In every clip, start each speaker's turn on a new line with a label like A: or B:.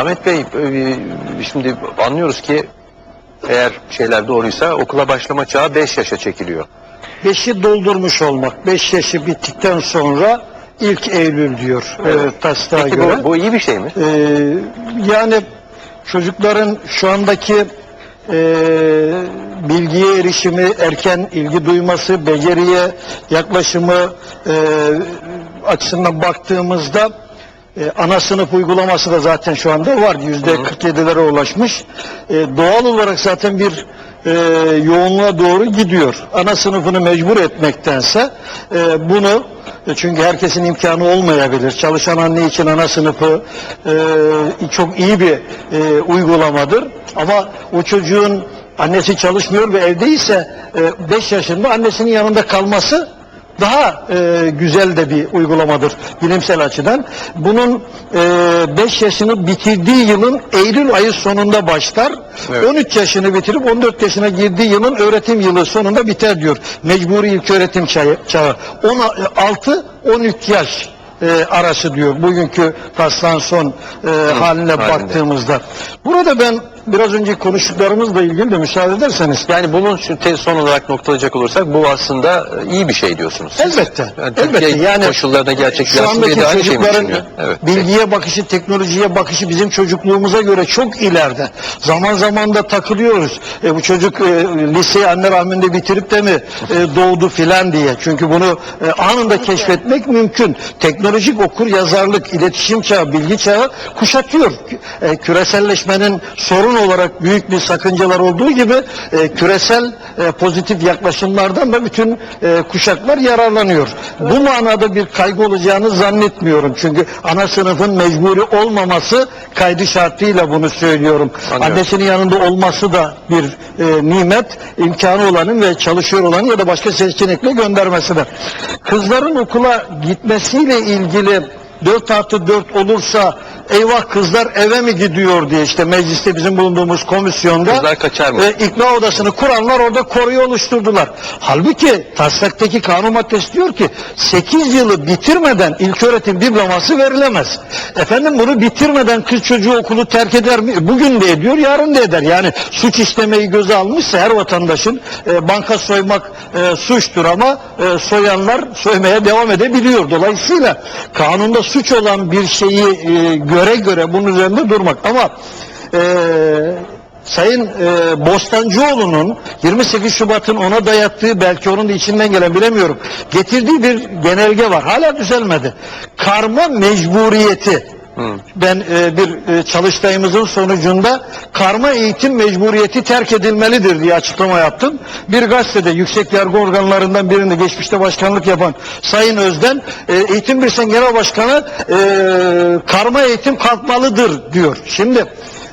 A: Ahmet Bey, e, şimdi anlıyoruz ki eğer şeyler doğruysa okula başlama çağı 5 yaşa çekiliyor.
B: Beşi doldurmuş olmak. Beş yaşı bittikten sonra ilk Eylül diyor
A: Evet.
B: e, taslağa
A: Peki
B: göre.
A: bu, bu iyi bir şey mi?
B: Ee, yani çocukların şu andaki e, bilgiye erişimi, erken ilgi duyması, beceriye yaklaşımı e, açısından baktığımızda e, ana sınıf uygulaması da zaten şu anda var. Yüzde 47'lere ulaşmış. E, doğal olarak zaten bir e, yoğunluğa doğru gidiyor. Ana sınıfını mecbur etmektense e, bunu e, çünkü herkesin imkanı olmayabilir. Çalışan anne için ana sınıfı e, çok iyi bir e, uygulamadır. Ama o çocuğun annesi çalışmıyor ve evdeyse 5 yaşında annesinin yanında kalması daha e, güzel de bir uygulamadır bilimsel açıdan. Bunun 5 yaşını bitirdiği yılın Eylül ayı sonunda başlar.
A: Evet.
B: 13 yaşını bitirip 14 yaşına girdiği yılın öğretim yılı sonunda biter diyor. Mecburi ilk öğretim çağı. çağı. 16-13 yaş e, arası diyor bugünkü taslağın son e, haline
A: halinde.
B: baktığımızda. Burada ben biraz önce konuştuklarımızla ilgili de müsaade ederseniz
A: Yani bunun şu te- son olarak noktalayacak olursak bu aslında e, iyi bir şey diyorsunuz. siz.
B: Elbette.
A: Yani
B: elbette.
A: Türkiye
B: Yani
A: koşullarına
B: şu
A: gerçekleşsin
B: andaki
A: de aynı mi
B: çocukların
A: düşünüyor? Evet.
B: bilgiye bakışı, teknolojiye bakışı bizim çocukluğumuza göre çok ileride. Zaman zaman da takılıyoruz. E, bu çocuk e, liseyi anne rahminde bitirip de mi e, doğdu filan diye. Çünkü bunu e, anında keşfetmek mümkün. Teknolojik okur yazarlık, iletişim çağı, bilgi çağı kuşatıyor. E, küreselleşmenin sorun olarak büyük bir sakıncalar olduğu gibi e, küresel e, pozitif yaklaşımlardan da bütün e, kuşaklar yararlanıyor. Bu manada bir kaygı olacağını zannetmiyorum. Çünkü ana sınıfın mecburi olmaması kaydı şartıyla bunu söylüyorum.
A: Anlıyorum.
B: Annesinin yanında olması da bir e, nimet, imkanı olanın ve çalışıyor olanın ya da başka seçenekle göndermesi de. Kızların okula gitmesiyle ilgili 4 artı 4 olursa eyvah kızlar eve mi gidiyor diye işte mecliste bizim bulunduğumuz komisyonda
A: Kızlar kaçar mı?
B: e, ikna odasını kuranlar orada koruyu oluşturdular. Halbuki taslaktaki kanun maddesi diyor ki 8 yılı bitirmeden ilköğretim diploması verilemez. Efendim bunu bitirmeden kız çocuğu okulu terk eder mi? Bugün de ediyor, yarın da eder. Yani suç işlemeyi göze almışsa her vatandaşın e, banka soymak e, suçtur ama e, soyanlar soymaya devam edebiliyor. Dolayısıyla kanunda suç olan bir şeyi e, göre göre bunun üzerinde durmak. Ama e, Sayın e, Bostancıoğlu'nun 28 Şubat'ın ona dayattığı belki onun da içinden gelen bilemiyorum. Getirdiği bir genelge var. Hala düzelmedi. Karma mecburiyeti. Ben e, bir e, çalıştayımızın sonucunda karma eğitim mecburiyeti terk edilmelidir diye açıklama yaptım. Bir gazetede yüksek yargı organlarından birinde geçmişte başkanlık yapan Sayın Özden e, Eğitim Birsen Genel Başkanı e, karma eğitim kalkmalıdır diyor. Şimdi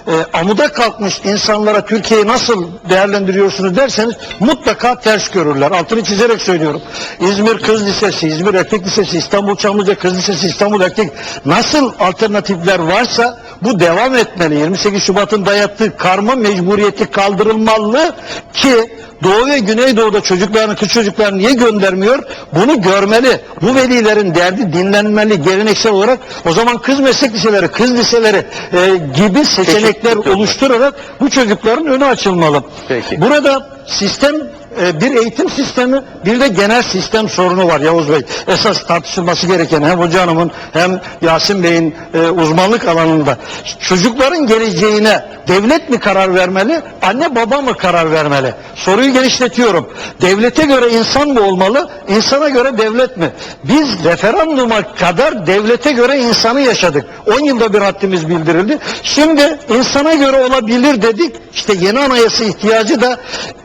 B: e, amuda kalkmış insanlara Türkiye'yi nasıl değerlendiriyorsunuz derseniz mutlaka ters görürler. Altını çizerek söylüyorum. İzmir Kız Lisesi, İzmir Erkek Lisesi, İstanbul Çamlıca Kız Lisesi, İstanbul Erkek nasıl alternatifler varsa bu devam etmeli. 28 Şubat'ın dayattığı karma mecburiyeti kaldırılmalı ki Doğu ve Güneydoğu'da çocuklarını, kız çocuklarını niye göndermiyor? Bunu görmeli. Bu velilerin derdi dinlenmeli geleneksel olarak. O zaman kız meslek liseleri, kız liseleri e, gibi seçenekler
A: Teşekkür
B: oluşturarak bu çocukların önü açılmalı.
A: Peki.
B: Burada sistem e, bir eğitim sistemi bir de genel sistem sorunu var Yavuz Bey. Esas tartışılması gereken hem Hoca Hanım'ın hem Yasin Bey'in e, uzmanlık alanında. Çocukların geleceğine devlet mi karar vermeli, anne baba mı karar vermeli? Soruyu genişletiyorum. Devlete göre insan mı olmalı, insana göre devlet mi? Biz referanduma kadar devlete göre insanı yaşadık. 10 yılda bir haddimiz bildirildi. Şimdi insana göre olabilir dedik. İşte yeni anayasa ihtiyacı da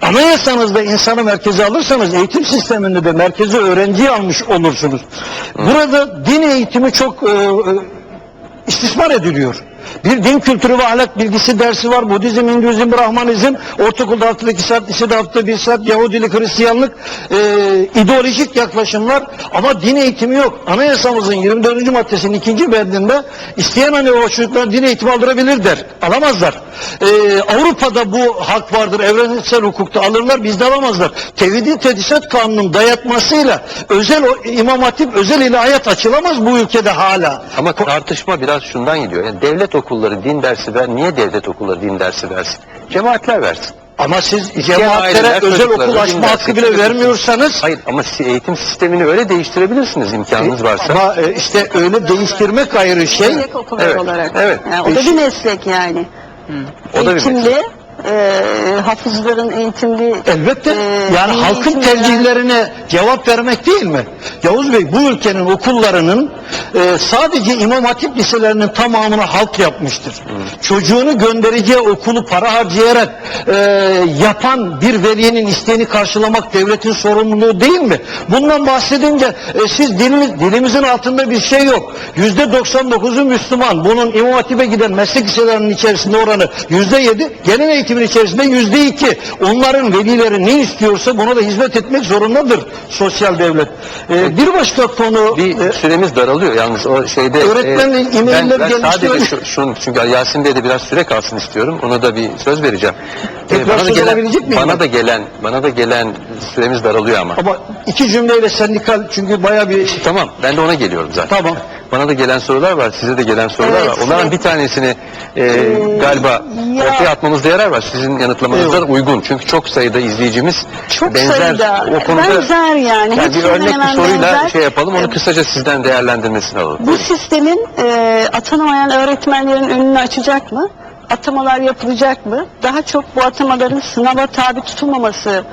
B: anayasanızda insanı merkeze alırsanız eğitim sisteminde de merkeze öğrenciyi almış olursunuz. Burada din eğitimi çok e, e, istismar ediliyor. Bir din kültürü ve ahlak bilgisi dersi var. Budizm, Hinduizm, Brahmanizm, ortaokulda haftada iki saat, lisede haftada bir saat, Yahudilik, Hristiyanlık, e, ideolojik yaklaşımlar ama din eğitimi yok. Anayasamızın 24. maddesinin ikinci bendinde isteyen anne baba çocuklar din eğitimi aldırabilir der. Alamazlar. E, Avrupa'da bu hak vardır. Evrensel hukukta alırlar, bizde alamazlar. Tevhidi Tedrisat Kanunu'nun dayatmasıyla özel imam hatip özel ilahiyat açılamaz bu ülkede hala.
A: Ama tartışma biraz şundan gidiyor. Yani devlet devlet okulları din dersi ver. Niye devlet okulları din dersi versin? Cemaatler versin.
B: Ama siz cemaatlere özel okul açma hakkı bile vermiyorsanız
A: Hayır ama si- eğitim sistemini öyle değiştirebilirsiniz imkanınız varsa.
B: ama e, işte öyle değiştirmek ayrı şey.
C: Meslek okulları
A: Evet,
C: olarak.
A: evet.
C: Yani o da bir meslek yani.
A: O da bir
C: eğitimli, e, hafızların eğitimli.
B: Elbette.
C: e,
B: yani halkın
C: eğitim
B: tercihlerine cevap vermek değil mi? Yavuz Bey bu ülkenin okullarının e, sadece İmam Hatip liselerinin tamamını halk yapmıştır. Çocuğunu göndereceği okulu para harcayarak e, yapan bir velinin isteğini karşılamak devletin sorumluluğu değil mi? Bundan bahsedince e, siz dilimiz, dilimizin altında bir şey yok. Yüzde 99'u Müslüman. Bunun İmam Hatip'e giden meslek liselerinin içerisinde oranı yüzde yedi. Genel eğitimin içerisinde yüzde iki. Onların velileri ne istiyorsa buna da hizmet etmek zorundadır sosyal devlet. E, bir başka konu
A: Bir
B: e,
A: süremiz daralıyor yalnız o şeyde.
B: Öğretmenle
A: ben,
B: e-mailler
A: ben
B: gelmiş
A: sadece şu, şunu, çünkü Yasin Bey'e de biraz süre kalsın istiyorum. Ona da bir söz vereceğim.
B: Tekrar
A: Ee, bana da
B: söz
A: gelen,
B: alabilecek miyim
A: bana
B: ben?
A: da gelen, bana da gelen süremiz daralıyor ama.
B: ama iki cümleyle sendikal çünkü baya bir
A: Tamam, ben de ona geliyorum zaten.
B: Tamam.
A: Bana da gelen sorular var, size de gelen sorular
C: Evet,
A: var. Onların
C: evet.
A: bir tanesini e, galiba
C: ya-
A: ortaya atmamızda yarar var. Sizin yanıtlamanıza
B: Evet.
A: uygun. Çünkü çok sayıda izleyicimiz
C: Çok
A: benzer
C: sayıda,
A: o konuda
C: benzer yani.
A: yani bir örnek bir soruyla
C: benzer.
A: şey yapalım. Onu
C: E,
A: kısaca sizden değerlendirmesini alalım.
C: Bu sistemin e, atanamayan öğretmenlerin önünü açacak mı? Atamalar yapılacak mı? Daha çok bu atamaların sınava tabi tutulmaması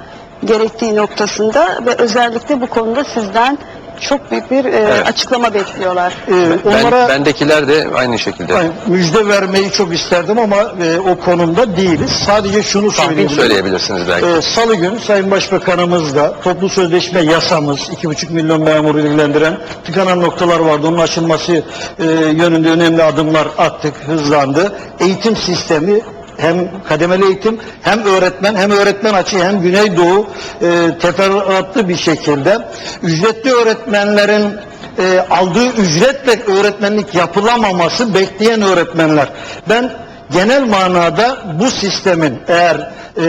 C: gerektiği noktasında ve özellikle bu konuda sizden çok büyük bir e,
A: Evet.
C: açıklama bekliyorlar.
B: e,
A: Ben,
B: onlara
A: bendekiler de aynı şekilde.
B: Hayır, müjde vermeyi çok isterdim ama e, o konumda değiliz. Sadece şunu söyleyebilirim.
A: söyleyebilirsiniz belki.
B: E, Salı günü Sayın Başbakanımızla toplu sözleşme yasamız 2,5 milyon memuru ilgilendiren tıkanan noktalar vardı. Onun aşılması e, yönünde önemli adımlar attık, hızlandı. Eğitim sistemi hem kademeli eğitim hem öğretmen hem öğretmen açı hem Güneydoğu e, teferruatlı bir şekilde ücretli öğretmenlerin e, aldığı ücretle öğretmenlik yapılamaması bekleyen öğretmenler. Ben genel manada bu sistemin eğer e,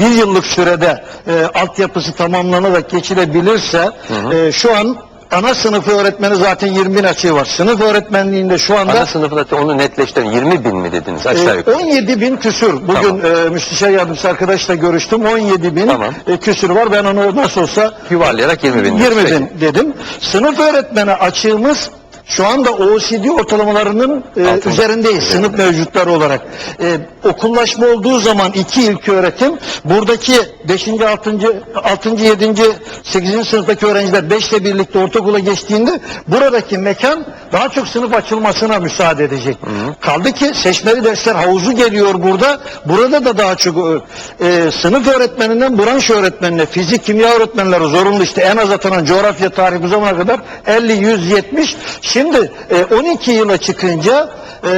B: bir yıllık sürede e, altyapısı tamamlanarak geçilebilirse e, şu an ana sınıfı öğretmeni zaten 20 bin açığı var. Sınıf öğretmenliğinde şu anda
A: Ana sınıfında onu netleştirin. 20 bin mi dediniz aşağı
B: e,
A: yukarı?
B: 17 bin küsür. Bugün e, müsteşar yardımcısı arkadaşla görüştüm. 17 bin
A: Tamam.
B: e, küsür var. Ben onu nasıl olsa
A: Yuvarlayarak 20 bin.
B: 20
A: Peki.
B: bin dedim. Sınıf öğretmeni açığımız şu anda OECD ortalamalarının e, üzerindeyiz sınıf mevcutları olarak. E, okullaşma olduğu zaman iki ilk öğretim buradaki 5. 6. 6. 7. 8. sınıftaki öğrenciler 5 ile birlikte ortaokula geçtiğinde buradaki mekan daha çok sınıf açılmasına müsaade edecek. Kaldı ki seçmeli dersler havuzu geliyor burada. Burada da daha çok e, sınıf öğretmeninden branş öğretmenine, fizik, kimya öğretmenleri zorunlu işte en az atanan coğrafya, tarih bu zamana kadar 50, 100, 70. Şimdi e, 12 yıla çıkınca e,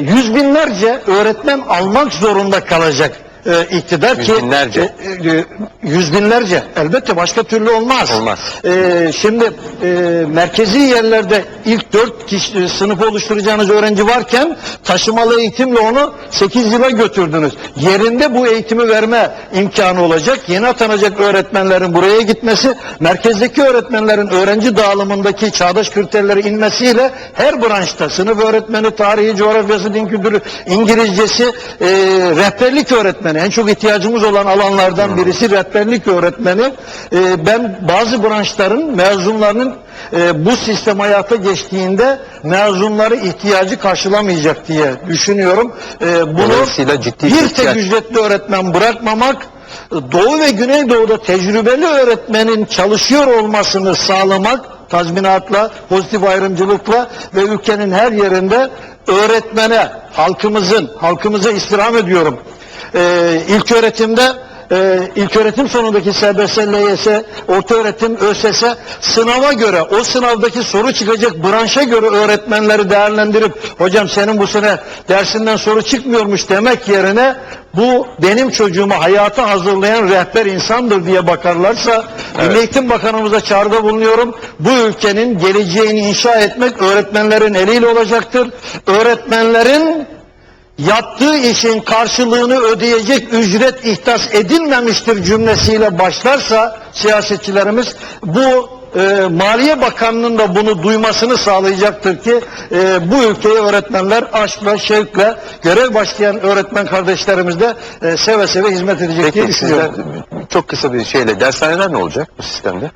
B: yüz binlerce öğretmen almak zorunda kalacak e, iktidar
A: Yüz
B: ki
A: binlerce.
B: e, e, yüz binlerce elbette başka türlü olmaz.
A: Olmaz.
B: E, şimdi e, merkezi yerlerde ilk dört kişi, sınıf oluşturacağınız öğrenci varken taşımalı eğitimle onu 8 yıla götürdünüz. Yerinde bu eğitimi verme imkanı olacak. Yeni atanacak öğretmenlerin buraya gitmesi, merkezdeki öğretmenlerin öğrenci dağılımındaki çağdaş kriterlere inmesiyle her branşta sınıf öğretmeni, tarihi, coğrafyası, din kültürü, İngilizcesi, e, rehberlik öğretmeni en çok ihtiyacımız olan alanlardan birisi rehberlik öğretmeni. E, ben bazı branşların mezunlarının e, bu sistem hayata geçtiğinde mezunları ihtiyacı karşılamayacak diye düşünüyorum. E, bunu
A: ciddi bir
B: tek ücretli öğretmen bırakmamak Doğu ve Güneydoğu'da tecrübeli öğretmenin çalışıyor olmasını sağlamak tazminatla, pozitif ayrımcılıkla ve ülkenin her yerinde öğretmene, halkımızın, halkımıza istirham ediyorum. Ee, ilk öğretimde e, ilk öğretim sonundaki SBS, LYS, orta öğretim, ÖSS sınava göre, o sınavdaki soru çıkacak branşa göre öğretmenleri değerlendirip hocam senin bu sene dersinden soru çıkmıyormuş demek yerine bu benim çocuğumu hayata hazırlayan rehber insandır diye bakarlarsa
A: Evet.
B: Milli Eğitim Bakanımıza çağrıda bulunuyorum. Bu ülkenin geleceğini inşa etmek öğretmenlerin eliyle olacaktır. Öğretmenlerin yaptığı işin karşılığını ödeyecek ücret ihtas edilmemiştir cümlesiyle başlarsa siyasetçilerimiz bu e, Maliye Bakanı'nın da bunu duymasını sağlayacaktır ki e, bu ülkeye öğretmenler aşkla, şevkle görev başlayan öğretmen kardeşlerimiz de e, seve seve hizmet edecek diye
A: Peki
B: düşünüyorum.
A: sizden çok kısa bir şeyle dershaneler ne olacak bu sistemde?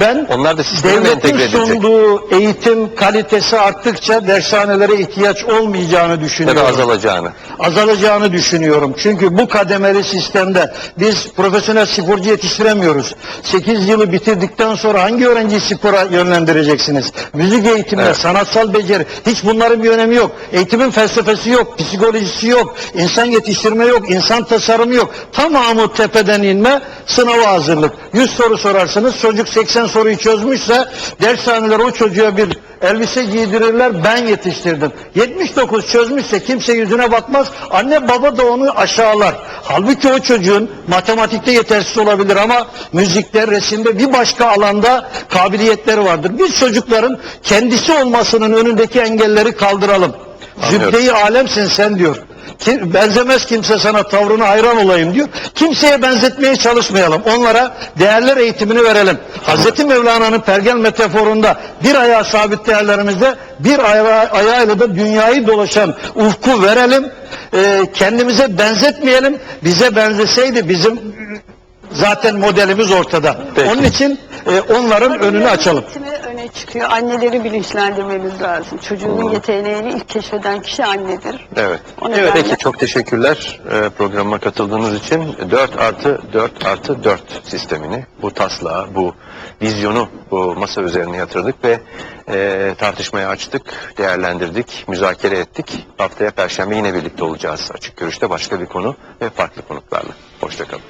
B: Ben
A: Onlar da sisteme mi
B: devletin
A: entegre edilecek?
B: sunduğu eğitim kalitesi arttıkça dershanelere ihtiyaç olmayacağını
A: Ya
B: düşünüyorum.
A: da azalacağını.
B: azalacağını düşünüyorum. Çünkü bu kademeli sistemde biz profesyonel sporcu yetiştiremiyoruz. 8 yılı bitirdikten sonra hangi öğrenciyi spora yönlendireceksiniz? Müzik eğitimi,
A: Evet.
B: sanatsal beceri hiç bunların bir önemi yok. Eğitimin felsefesi yok, psikolojisi yok, insan yetiştirme yok, insan tasarımı yok. Tamamı tepeden inme, sınava hazırlık. 100 soru sorarsınız, çocuk 80 soruyu çözmüşse dershaneler o çocuğa bir elbise giydirirler, ben yetiştirdim. 79 çözmüşse kimse yüzüne bakmaz, anne baba da onu aşağılar. Halbuki o çocuğun matematikte yetersiz olabilir ama müzikte, resimde bir başka alanda kabiliyetleri vardır. Biz çocukların kendisi olmasının önündeki engelleri kaldıralım.
A: Anlıyorum.
B: Zübde-i alemsin sen diyor. Benzemez kimse sana tavrına hayran olayım diyor. Kimseye benzetmeye çalışmayalım. Onlara değerler eğitimini verelim. Hazreti Mevlana'nın pergel metaforunda bir ayağı sabit değerlerimizde bir aya- ayağıyla da dünyayı dolaşan ufku verelim. Ee, kendimize benzetmeyelim. Bize benzeseydi bizim zaten modelimiz ortada.
A: Peki.
B: Onun için e, onların önünü açalım.
C: Öne çıkıyor. Anneleri bilinçlendirmemiz lazım. Çocuğunun yeteneğini ilk keşfeden kişi annedir.
A: Evet.
C: O
A: evet.
C: nedenle-
A: Peki çok teşekkürler e, programa katıldığınız için. 4 artı 4 artı 4 sistemini, bu taslağı, bu vizyonu bu masa üzerine yatırdık ve e, tartışmaya açtık, değerlendirdik, müzakere ettik. Haftaya Perşembe yine birlikte olacağız. Açık Görüş'te başka bir konu ve farklı konuklarla. Hoşçakalın.